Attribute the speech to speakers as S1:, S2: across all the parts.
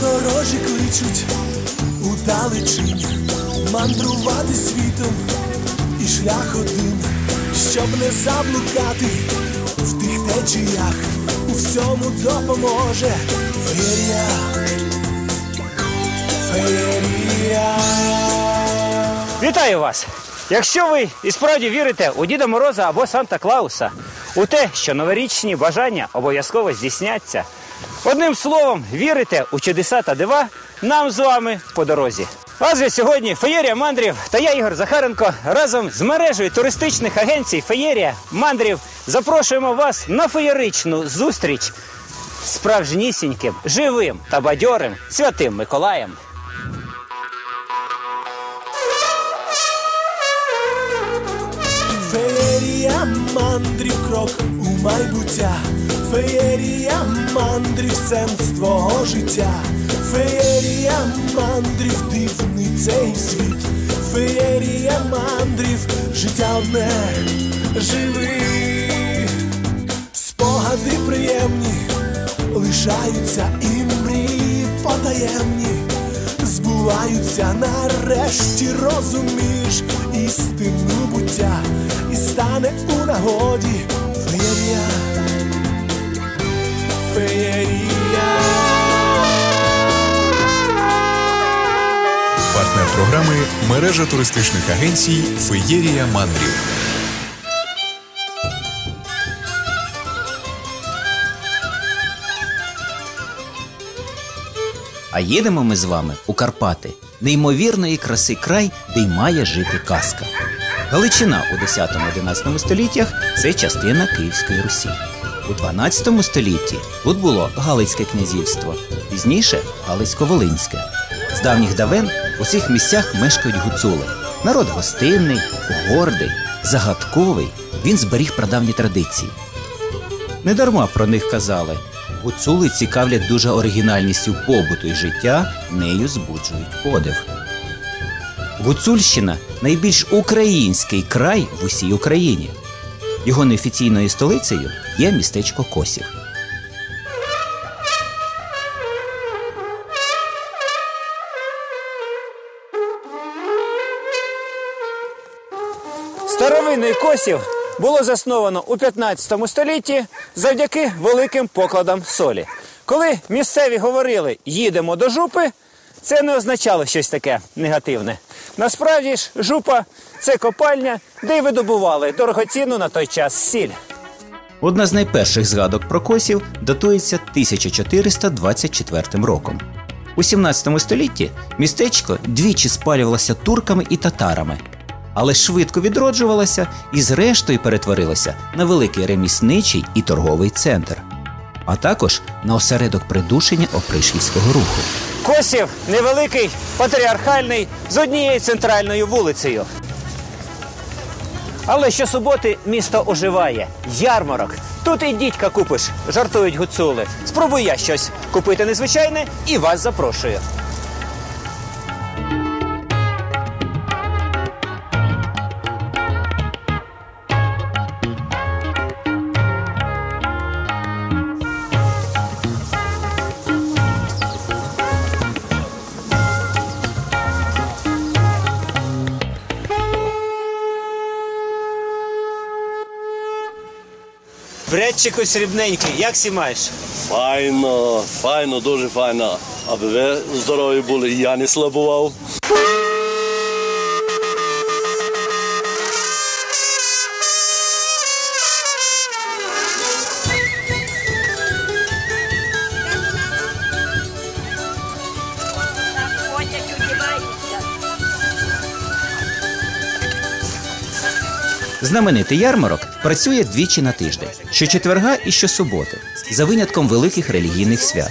S1: Подорожі кличуть у далечінь мандрувати світом і шлях один, щоб не заблукати в тих течіях, у всьому допоможе феєрія, феєрія.
S2: Вітаю вас! Якщо ви і справді вірите у Діда Мороза або Санта Клауса, у те, що новорічні бажання обов'язково здійсняться. Одним словом, вірите у чудеса та дива, нам з вами по дорозі. Адже сьогодні Феєрія Мандрів та я, Ігор Захаренко, разом з мережею туристичних агенцій Феєрія Мандрів запрошуємо вас на феєричну зустріч з справжнісіньким, живим та бадьорим святим Миколаєм.
S1: Феєрія мандрів крок майбуття, феєрія мандрів сенс твого життя, феєрія мандрів дивний цей світ, феєрія мандрів, життя одне. Живи, спогади приємні, лишаються і мрії потаємні. Збуваються нарешті, розумієш істину буття, і стане у нагоді
S3: програми мережа туристичних агенцій Феєрія Мандрів.
S4: А їдемо ми з вами у Карпати, неймовірної краси край, де й має жити казка. Галичина у 10-11 століттях це частина Київської Русі. У 12 столітті тут було Галицьке князівство, пізніше Галицько-Волинське. З давніх давен у цих місцях мешкають гуцули. Народ гостинний, гордий, загадковий. Він зберіг прадавні традиції. Недарма про них казали. Гуцули цікавлять дуже оригінальністю побуту і життя, нею збуджують подив. Гуцульщина найбільш український край в усій Україні. Його неофіційною столицею є містечко Косів.
S2: Косів було засновано у 15 столітті завдяки великим покладам солі. Коли місцеві говорили їдемо до жупи, це не означало щось таке негативне. Насправді ж, жупа це копальня, де й видобували дорогоцінну на той час сіль.
S4: Одна з найперших згадок про косів датується 1424 роком. У 17 столітті містечко двічі спалювалося турками і татарами, але швидко відроджувалося і зрештою перетворилося на великий ремісничий і торговий центр, а також на осередок придушення опришківського руху.
S2: Косів невеликий, патріархальний, з однією центральною вулицею. Але щосуботи місто оживає. Ярмарок. Тут і дідька купиш, жартують гуцули. Спробуй я щось купити незвичайне і вас запрошую. Бредчику срібненький, як сімаєш?
S5: Файно, файно, дуже файно. Аби ви здорові були, я не слабував.
S4: Знаменитий ярмарок працює двічі на тиждень щочетверга і щосуботи, за винятком великих релігійних свят.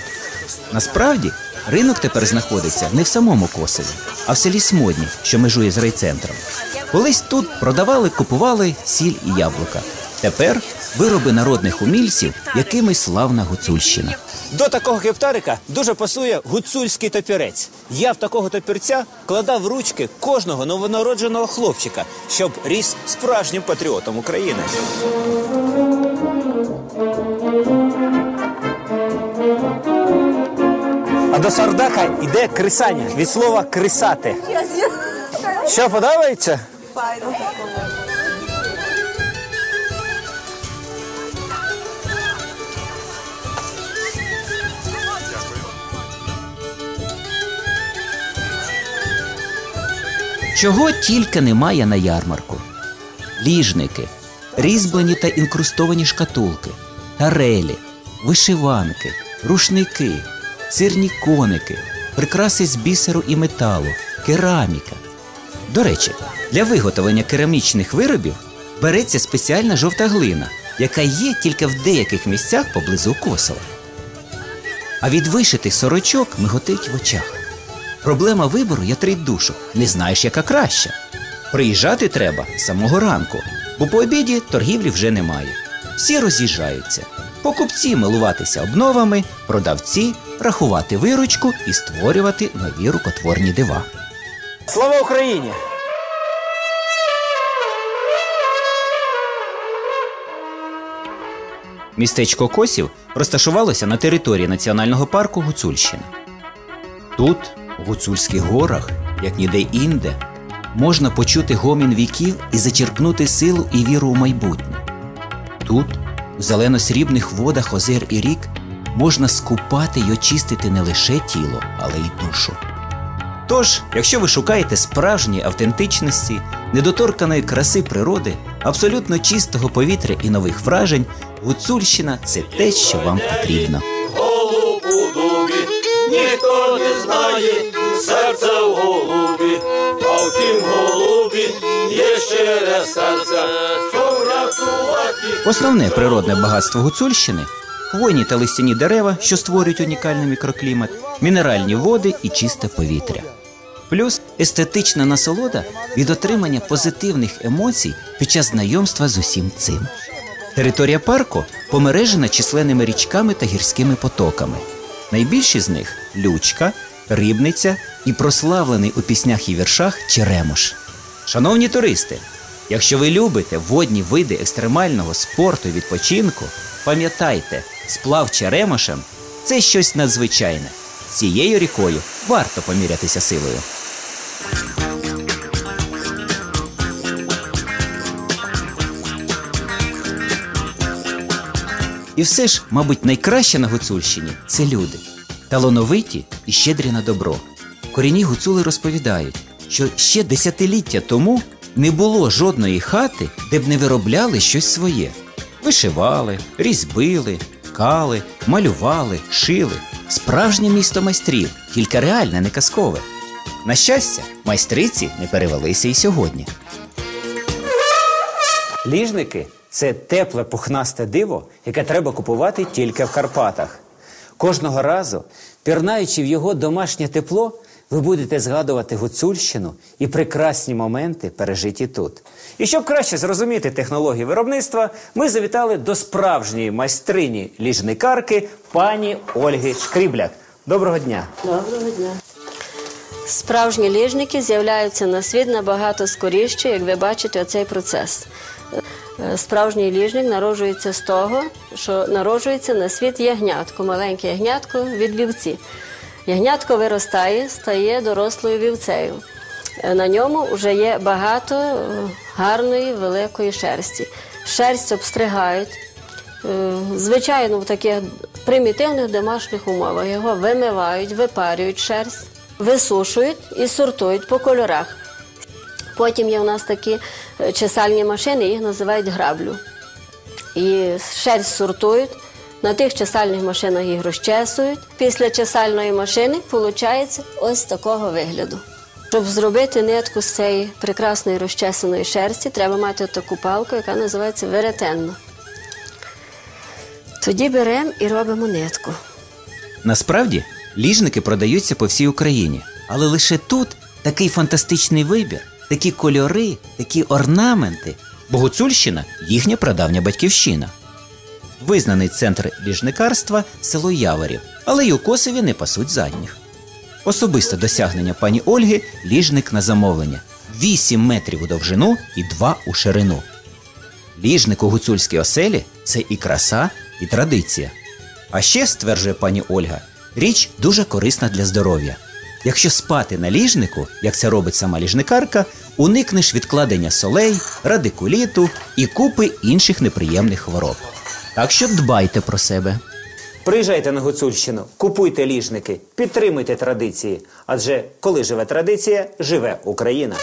S4: Насправді, ринок тепер знаходиться не в самому Косові, а в селі Смодні, що межує з райцентром. Колись тут продавали, купували сіль і яблука. Тепер вироби народних умільців, якими славна Гуцульщина.
S2: До такого гектарика дуже пасує гуцульський топірець. Я в такого топірця кладав ручки кожного новонародженого хлопчика, щоб ріс справжнім патріотом України. А до сардака йде крисання від слова крисати. Що подобається?
S4: Чого тільки немає на ярмарку: ліжники, різьблені та інкрустовані шкатулки, тарелі, вишиванки, рушники, сирні коники, прикраси з бісеру і металу, кераміка. До речі, для виготовлення керамічних виробів береться спеціальна жовта глина, яка є тільки в деяких місцях поблизу Косова. А від вишитих сорочок миготить в очах. Проблема вибору ятрить душу. Не знаєш, яка краща. Приїжджати треба з самого ранку, бо по обіді торгівлі вже немає. Всі роз'їжджаються. Покупці милуватися обновами, продавці рахувати виручку і створювати нові рукотворні дива.
S2: Слава Україні!
S4: Містечко Косів розташувалося на території національного парку Гуцульщини. Тут, у Гуцульських горах, як ніде інде, можна почути гомін віків і зачерпнути силу і віру у майбутнє. Тут, у зелено-срібних водах озер і рік, можна скупати й очистити не лише тіло, але й душу. Тож, якщо ви шукаєте справжньої автентичності, недоторканої краси природи, абсолютно чистого повітря і нових вражень, Гуцульщина це те, що вам потрібно.
S5: Ніхто не знає, серце в голубі, а в тім голубі є щире серце, що врятувати.
S4: Основне природне багатство Гуцульщини хвойні та листяні дерева, що створюють унікальний мікроклімат, мінеральні води і чисте повітря. Плюс естетична насолода від отримання позитивних емоцій під час знайомства з усім цим. Територія парку помережена численними річками та гірськими потоками. Найбільші з них Лючка, Рибниця і прославлений у піснях і віршах Черемош. Шановні туристи, якщо ви любите водні види екстремального спорту і відпочинку, пам'ятайте, сплав Черемошем це щось надзвичайне. Цією рікою варто помірятися силою. І все ж, мабуть, найкраще на Гуцульщині це люди, талановиті і щедрі на добро. Корінні гуцули розповідають, що ще десятиліття тому не було жодної хати, де б не виробляли щось своє. Вишивали, різьбили, ткали, малювали, шили. Справжнє місто майстрів, тільки реальне, не казкове. На щастя, майстриці не перевелися і сьогодні.
S2: Ліжники це тепле пухнасте диво, яке треба купувати тільки в Карпатах. Кожного разу, пірнаючи в його домашнє тепло, ви будете згадувати Гуцульщину і прекрасні моменти, пережиті тут. І щоб краще зрозуміти технології виробництва, ми завітали до справжньої майстрині ліжникарки пані Ольги Шкрібляк. Доброго дня!
S6: Доброго дня. Справжні ліжники з'являються на світ набагато скоріше, як ви бачите, оцей процес. Е, Справжній ліжник народжується з того, що народжується на світ ягнятко, маленьке ягнятко від вівці. Ягнятко виростає, стає дорослою вівцею. Е, На ньому вже є багато е, гарної великої шерсті. Шерсть обстригають, Звичайно, в таких примітивних домашніх умовах його вимивають, випарюють шерсть, висушують і сортують по кольорах. Потім є у нас такі е, чесальні машини, їх називають граблю. І шерсть сортують, на тих чесальних машинах їх розчесують. Після чесальної машини виходить ось такого вигляду. Щоб зробити нитку з цієї прекрасної розчесаної шерсті, треба мати таку палку, яка називається веретенна. Тоді беремо і робимо нитку.
S4: Насправді ліжники продаються по всій Україні, але лише тут такий фантастичний вибір, такі кольори, такі орнаменти. Бо Гуцульщина їхня прадавня батьківщина. Визнаний центр ліжникарства село Яворів, але й у Косові не пасуть задніх. Особисте досягнення пані Ольги ліжник на замовлення 8 метрів у довжину і 2 у ширину. Ліжник у гуцульській оселі це і краса, і традиція. А ще, стверджує пані Ольга, Річ дуже корисна для здоров'я. Якщо спати на ліжнику, як це робить сама ліжникарка, уникнеш відкладення солей, радикуліту і купи інших неприємних хвороб. Так що дбайте про себе.
S2: Приїжджайте на Гуцульщину, купуйте ліжники, підтримуйте традиції. Адже коли живе традиція, живе Україна.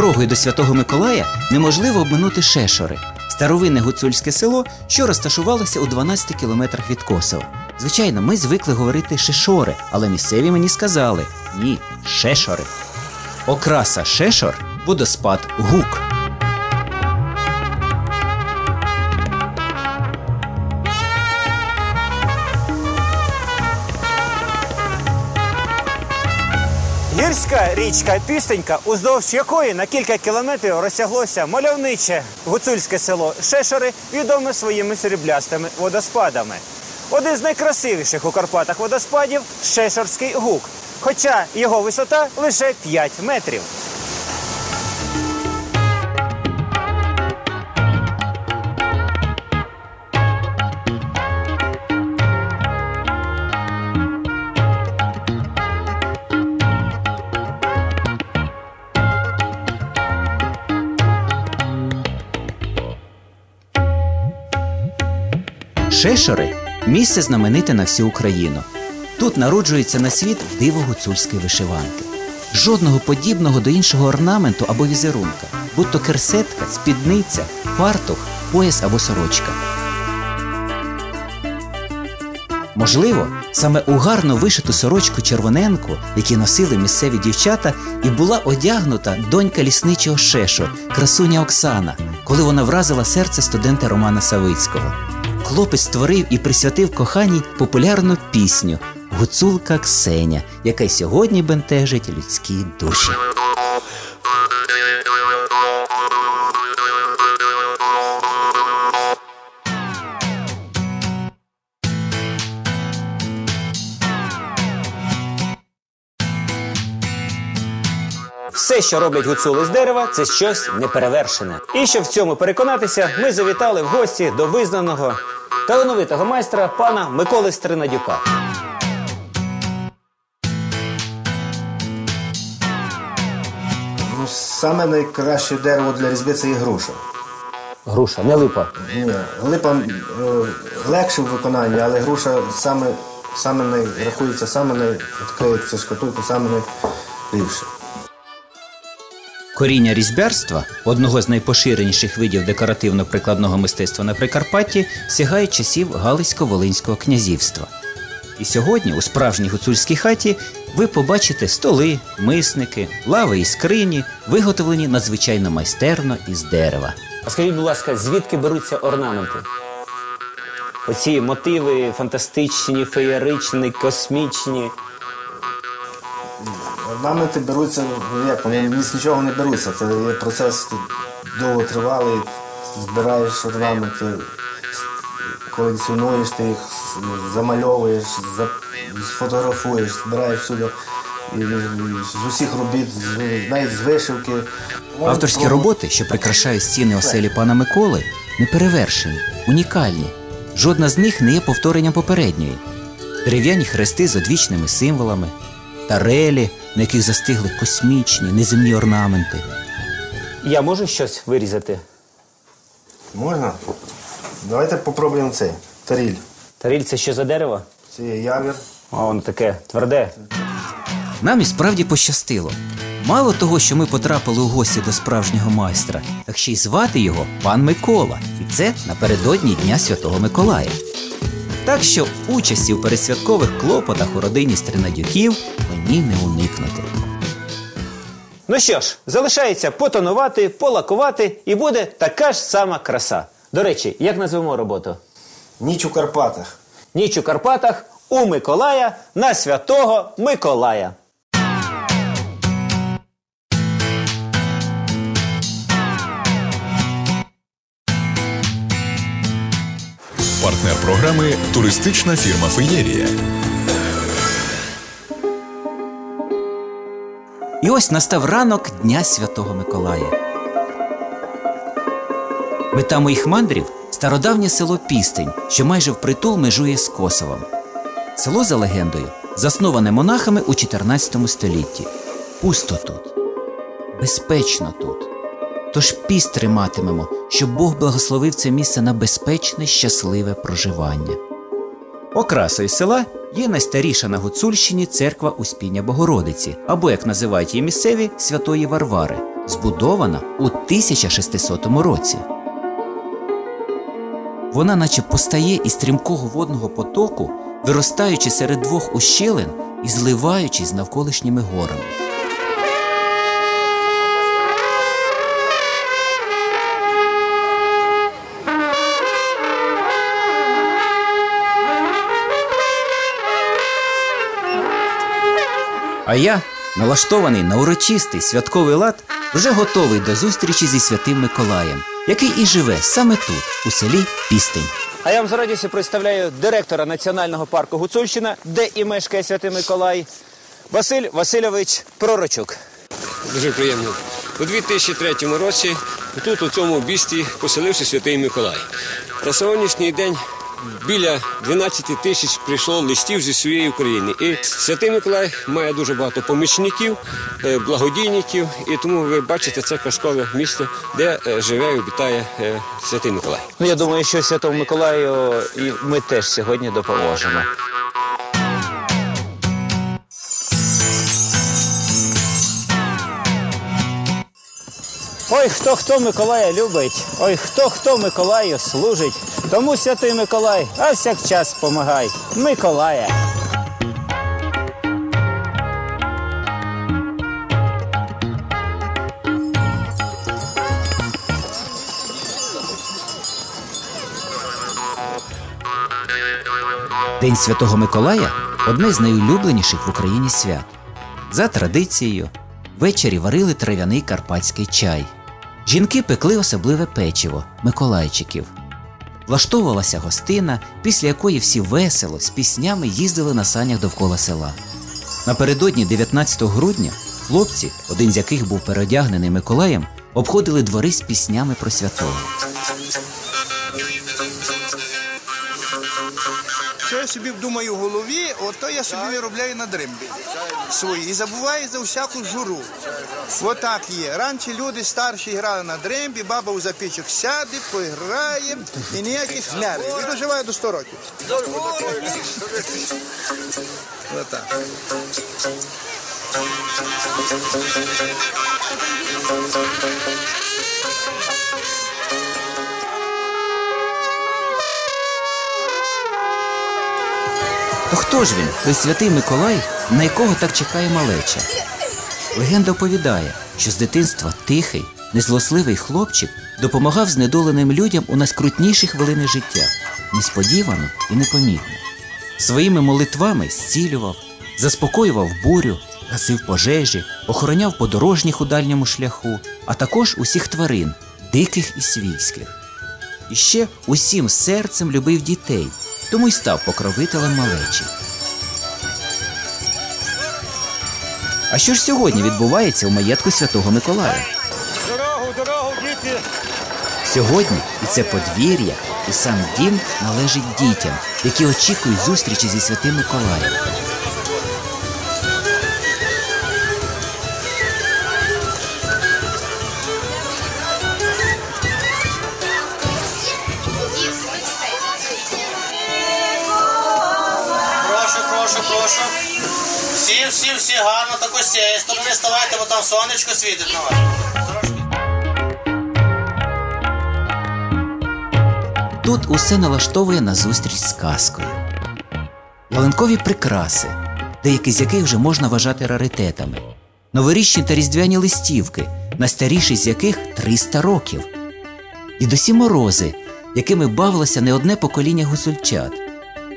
S4: Дорогою до Святого Миколая неможливо обминути Шешори, старовинне гуцульське село, що розташувалося у 12 кілометрах від Косова. Звичайно, ми звикли говорити Шешори, але місцеві мені сказали ні, Шешори. Окраса Шешор водоспад Гук.
S2: Гірська річка Пістенька, уздовж якої на кілька кілометрів розтяглося мальовниче гуцульське село Шешери, відоме своїми сріблястими водоспадами. Один з найкрасивіших у Карпатах водоспадів Шешорський гук. Хоча його висота лише 5 метрів.
S4: Шешори місце знамените на всю Україну. Тут народжується на світ диво гуцульської вишиванки. Жодного подібного до іншого орнаменту або візерунка, будь то керсетка, спідниця, фартух, пояс або сорочка. Можливо, саме у гарно вишиту сорочку червоненку, які носили місцеві дівчата, і була одягнута донька лісничого Шешо, красуня Оксана, коли вона вразила серце студента Романа Савицького. Хлопець створив і присвятив коханій популярну пісню Гуцулка Ксеня, яка сьогодні бентежить людські душі.
S2: Все, що роблять гуцули з дерева, це щось неперевершене. І щоб в цьому переконатися, ми завітали в гості до визнаного талановитого майстра пана Миколи Стринадюка.
S7: Ну, саме найкраще дерево для різьби це є груша.
S2: Груша, не липа.
S7: Ні, липа е, легше в виконанні, але груша саме, саме най, рахується саме най, таке, як це шкатулка, саме найліпше.
S4: Коріння різьбярства, одного з найпоширеніших видів декоративно-прикладного мистецтва на Прикарпатті, сягає часів Галицько-Волинського князівства. І сьогодні у справжній гуцульській хаті ви побачите столи, мисники, лави і скрині, виготовлені надзвичайно майстерно із дерева.
S2: А скажіть, будь ласка, звідки беруться орнаменти? Оці мотиви фантастичні, феєричні, космічні.
S7: Орнаменти беруться, ну як, вони ні з нічого не беруться. Це є процес довготривалий, збираєш орнаменти, колекціонуєш ти їх, замальовуєш, за- фотографуєш, збираєш сюди. З усіх робіт, навіть з вишивки.
S4: Авторські роботи, що прикрашають стіни оселі пана Миколи, неперевершені, унікальні. Жодна з них не є повторенням попередньої. Дерев'яні хрести з одвічними символами, тарелі, на яких застигли космічні, неземні орнаменти.
S2: Я можу щось вирізати?
S7: Можна? Давайте попробуємо цей. Таріль.
S2: Таріль це що за дерево?
S7: Це є явір.
S2: А воно таке тверде.
S4: Нам і справді пощастило. Мало того, що ми потрапили у гості до справжнього майстра, так ще й звати його пан Микола. І це напередодні Дня Святого Миколая. Так що участі в пересвяткових клопотах у родині Стринадюків мені не уникнути.
S2: Ну що ж, залишається потонувати, полакувати, і буде така ж сама краса. До речі, як назвемо роботу?
S7: Ніч у Карпатах.
S2: Ніч у Карпатах у Миколая на святого Миколая.
S3: Партнер програми туристична фірма Феєрія.
S4: І ось настав ранок Дня Святого Миколая. Мета моїх мандрів стародавнє село Пістень, що майже впритул межує з Косовом. Село, за легендою, засноване монахами у 14 столітті. Пусто тут, безпечно тут. Тож піст триматимемо, щоб Бог благословив це місце на безпечне, щасливе проживання. Окрасою села є найстаріша на Гуцульщині церква Успіння Богородиці, або, як називають її місцеві, Святої Варвари, збудована у 1600 році. Вона наче постає із стрімкого водного потоку, виростаючи серед двох ущелин і зливаючись з навколишніми горами. А я, налаштований на урочистий святковий лад, вже готовий до зустрічі зі святим Миколаєм, який і живе саме тут, у селі Пістень.
S2: А я вам з радістю представляю директора Національного парку Гуцульщина, де і мешкає Святий Миколай, Василь Васильович Пророчук.
S8: Дуже приємно. У 2003 році тут, у цьому бісті, поселився Святий Миколай. На сьогоднішній день біля 12 тисяч прийшло листів зі всієї України. І Святий Миколай має дуже багато помічників, е, благодійників, і тому ви бачите це казкове місце, де е, живе і обітає е, Святий Миколай.
S2: Ну, я думаю, що Святому Миколаю і ми теж сьогодні допоможемо. Ой, хто хто Миколая любить, ой, хто хто Миколаю служить. Тому святий Миколай, а всякчас помагай. Миколая.
S4: День Святого Миколая одне з найулюбленіших в Україні свят. За традицією, ввечері варили трав'яний карпатський чай. Жінки пекли особливе печиво Миколайчиків. Влаштовувалася гостина, після якої всі весело з піснями їздили на санях довкола села. Напередодні 19 грудня хлопці, один з яких був переодягнений Миколаєм, обходили двори з піснями про святого.
S9: Що я собі думаю в голові, ото я собі виробляю на дримбі свої. І забуваю за всяку журу. Отак є. Раніше люди старші грали на дримбі, баба у запічок сяде, поіграє і ніяких нервів. І доживає до 100 років. Отак.
S4: Хто ж він, той святий Миколай, на якого так чекає малеча? Легенда оповідає, що з дитинства тихий, незлосливий хлопчик допомагав знедоленим людям у найскрутніші хвилини життя, несподівано і непомітно. Своїми молитвами зцілював, заспокоював бурю, гасив пожежі, охороняв подорожніх у дальньому шляху, а також усіх тварин, диких і свійських. І ще усім серцем любив дітей, тому й став покровителем малечі. А що ж сьогодні відбувається у маєтку Святого Миколая?
S2: Дорогу, дорогу, діти!
S4: Сьогодні і це подвір'я, і сам дім належить дітям, які очікують зустрічі зі Святим Миколаєм.
S10: Там сонечко світить на вас.
S4: Тут усе налаштовує на зустріч з казкою. Ялинкові прикраси, деякі з яких вже можна вважати раритетами, новорічні та різдвяні листівки, найстаріші з яких 300 років. І досі морози, якими бавилося не одне покоління гусульчат.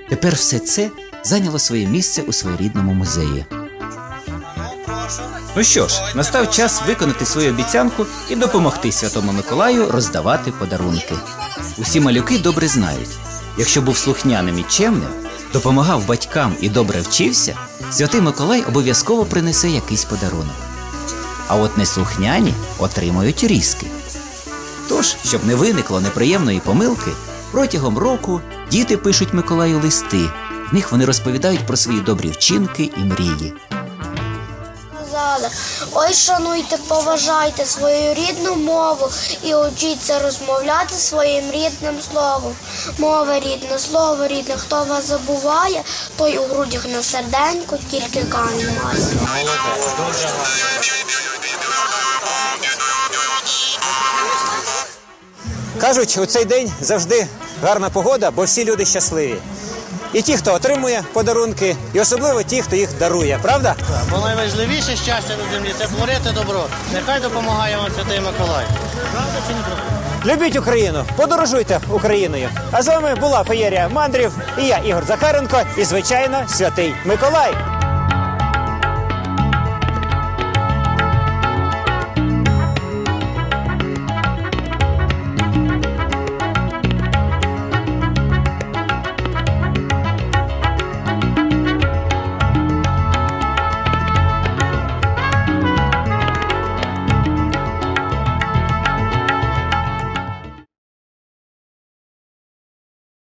S4: Тепер все це зайняло своє місце у своєрідному музеї. Ну що ж, настав час виконати свою обіцянку і допомогти Святому Миколаю роздавати подарунки. Усі малюки добре знають. Якщо був слухняним і чемним, допомагав батькам і добре вчився, святий Миколай обов'язково принесе якийсь подарунок. А от неслухняні отримають різки. Тож, щоб не виникло неприємної помилки, протягом року діти пишуть Миколаю листи. В них вони розповідають про свої добрі вчинки і мрії.
S11: Казали, ой, шануйте, поважайте свою рідну мову і учіться розмовляти своїм рідним словом. Мова рідна, слово рідне, хто вас забуває, той у грудях на серденьку тільки камінь має.
S2: Кажуть, у цей день завжди гарна погода, бо всі люди щасливі. І ті, хто отримує подарунки, і особливо ті, хто їх дарує, правда?
S10: Бо найважливіше щастя на землі це творити добро. Нехай допомагає вам Святий Миколай. Правда чи не правда?
S2: Любіть Україну, подорожуйте Україною. А з вами була феєрія мандрів і я, Ігор Захаренко, і звичайно, святий Миколай.